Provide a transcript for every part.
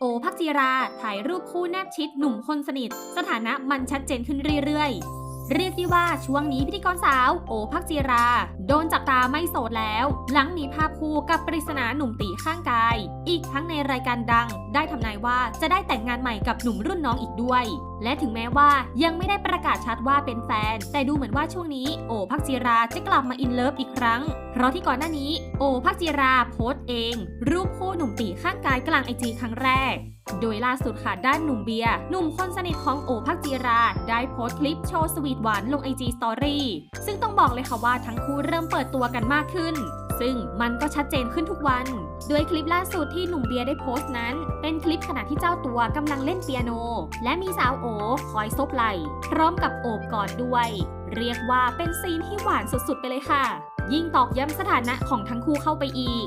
โอภักจีราถ่ายรูปคู่แนบชิดหนุ่มคนสนิท สถานะมันชัดเจนขึ้นเรื่อยๆ เรียกได้ว่าช่วงนี้พิธีกรสาว โอภักจีราโดนจับตาไม่โสดแล้ว หลังมีภาพคู่กับปริศนาหนุ่มตีข้างกาย อีกทั้งในรายการดัง ได้ทำนายว่าจะได้แต่งงานใหม่กับหนุ่มรุ่นน้องอีกด้วย และถึงแม้ว่ายังไม่ได้ประกาศชัดว่าเป็นแฟน แต่ดูเหมือนว่าช่วงนี้โอพักจีราจะกลับมาอินเลิฟอีกครั้ง เพราะที่ก่อนหน้านี้ โอพักจีราโพสต์เอง รูปคู่หนุ่มตีข้างกายกลางไอจีครั้งแรกโดยล่าสุดค่ะด้านหนุ่มเบียร์หนุ่มคนสนิทของโอพักจีรา ได้โพสต์คลิปโชว์สวีทหวานลงไอจีสตอรี่ซึ่งต้องบอกเลยค่ะว่าทั้งคู่เริ่มเปิดตัวกันมากขึ้น ซึ่งมันก็ชัดเจนขึ้นทุกวันโดยคลิปล่าสุดที่หนุ่มเบียร์ได้โพสต์นั้น เป็นคลิปขณะที่เจ้าตัวกำลังเล่นเปียโน และมีสาวโอคอยซบไหล่พร้อมกับโอบกอดด้วย เรียกว่าเป็นซีนที่หวานสุดๆไปเลยค่ะ ยิ่งตอกย้ำสถานะของทั้งคู่เข้าไปอีก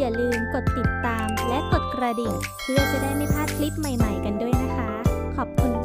อย่าลืมกดติดตามและกดกระดิ่ง เพื่อจะได้ไม่พลาดคลิปใหม่ๆกันด้วยนะคะ ขอบคุณ